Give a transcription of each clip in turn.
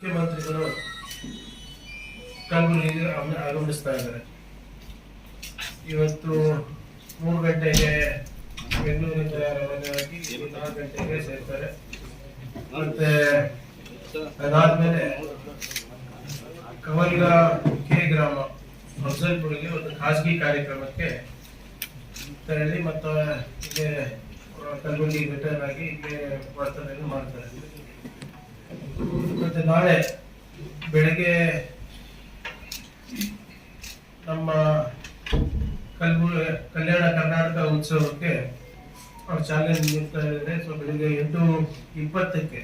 ಮುಖ್ಯಮಂತ್ರಿಗಳು ಕಲಬುರಗಿಗೆ ಆಗಮ- ಆಗಮಿಸ್ತಾ ಇದ್ದಾರೆ. ಇವತ್ತು ಮೂರು ಗಂಟೆಗೆ ಬೆಂಗಳೂರಿಂದ ರವಾನೆಯಾಗಿ ನಾಲ್ಕು ಗಂಟೆಗೆ ಸೇರ್ತಾರೆ. ಮತ್ತೆ ಅದಾದ್ಮೇಲೆ ಕವಲ್ಗ ಕೆ ಗ್ರಾಮ ಅಫ್ಜಲ್ಪುರ್ಗೆ ಒಂದು ಖಾಸಗಿ ಕಾರ್ಯಕ್ರಮಕ್ಕೆ ತೆರಳಿ ಮತ್ತೆ ಇಲ್ಲೇ ಕಲಬುರಗಿ ರಿಟರ್ನ್ ಆಗಿ ಇಲ್ಲೇ ಮಾಡ್ತಾರೆ. ಮತ್ತೆ ನಾಳೆ ಬೆಳಗ್ಗೆ ನಮ್ಮ ಕಲ್ಬುರ್ಗಿ ಕಲ್ಯಾಣ ಕರ್ನಾಟಕ ಉತ್ಸವಕ್ಕೆ ಅವ್ರು ಚಾಲನೆ ನೀಡ್ತಾ ಇದ್ದಾರೆ. ಸೊ ಬೆಳಿಗ್ಗೆ ಎಂಟು ಇಪ್ಪತ್ತಕ್ಕೆ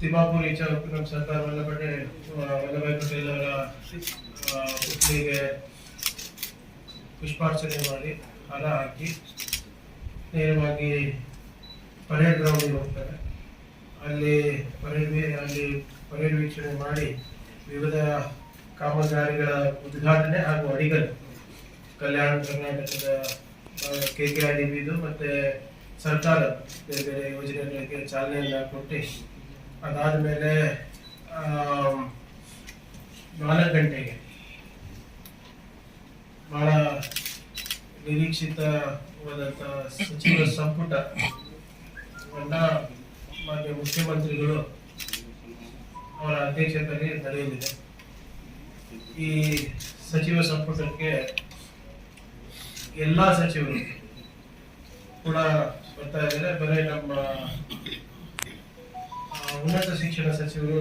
ತಿಮ್ಮಾಪುರಿ ಈಚೆ ನಮ್ಮ ಸರ್ದಾರ್ ವಲ್ಲಭಾಯ್ ವಲ್ಲಭಾಯ್ ಪಟೇಲ್ ಅವರ ಆ, ಪುತ್ಥಳಿಗೆ ಪುಷ್ಪಾರ್ಚನೆ ಮಾಡಿ ಹಣ ಹಾಕಿ ನೇರವಾಗಿ ಪರೇಡ್ ಗ್ರೌಂಡಿಗೆ ಹೋಗ್ತಾರೆ. ಅಲ್ಲಿ ಪರೇಡ್ ಅಲ್ಲಿ ಪರೇಡ್ ವೀಕ್ಷಣೆ ಮಾಡಿ ವಿವಿಧ ಕಾಮಗಾರಿಗಳ ಉದ್ಘಾಟನೆ ಹಾಗೂ ಅಡಿಗಲ್ ಕಲ್ಯಾಣ ಕರ್ನಾಟಕದ K K R D B ಮತ್ತೆ ಸರ್ಕಾರ ಬೇರೆ ಬೇರೆ ಯೋಜನೆಗಳಿಗೆ ಚಾಲನೆಯನ್ನು ಕೊಟ್ಟು, ಅದಾದ ಮೇಲೆ ನಾಲ್ಕು ಗಂಟೆಗೆ ಬಹಳ ನಿರೀಕ್ಷಿತವಾದಂಥ ಸಚಿವ ಸಂಪುಟ ವನ್ನ ಮಾನ್ಯ ಮುಖ್ಯಮಂತ್ರಿಗಳು ಅವರ ಅಧ್ಯಕ್ಷತೆಯಲ್ಲಿ ನಡೆಯಲಿದೆ. ಈ ಸಚಿವ ಸಂಪುಟಕ್ಕೆ ಎಲ್ಲ ಸಚಿವರು ಕೂಡ ಬರ್ತಾ ಇದ್ದಾರೆ. ಬರೀ ನಮ್ಮ ಉನ್ನತ ಶಿಕ್ಷಣ ಸಚಿವರು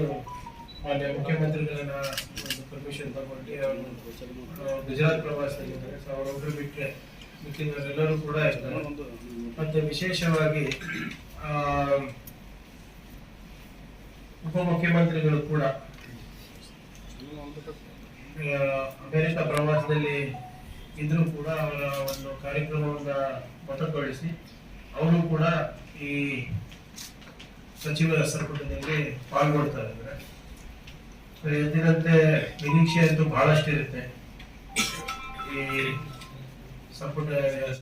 ಮಾನ್ಯ ಮುಖ್ಯಮಂತ್ರಿಗಳನ್ನ ಒಂದು ಪರ್ಮಿಷನ್ ತಗೊಂಡು ಅವರು ಗುಜರಾತ್ ಪ್ರವಾಸದಲ್ಲಿದ್ದಾರೆ ಸೊ ಅವರೊಬ್ಬರು ಬಿಟ್ಟರೆ ಎಲ್ಲರೂ ಕೂಡ ಇರ್ತಾರೆ ಮತ್ತು ವಿಶೇಷವಾಗಿ ಉಪಮುಖ್ಯಮಂತ್ರಿಗಳು ಕೂಡ ಆ, ಅಮೆರಿಕ ಪ್ರವಾಸದಲ್ಲಿ ಇದ್ರೂ ಕೂಡ ಅವರ ಒಂದು ಕಾರ್ಯಕ್ರಮವನ್ನು ಮೊಟಕುಗೊಳಿಸಿ ಅವರು ಕೂಡ ಈ ಸಚಿವರ ಸಂಪುಟದಲ್ಲಿ ಪಾಲ್ಗೊಳ್ತಾ ಇದ್ದಾರೆ ಎದ್ದಿನಂತೆ ನಿರೀಕ್ಷೆ ಅಂತೂ ಬಹಳಷ್ಟು ಇರುತ್ತೆ ಈ ಸಂಪುಟ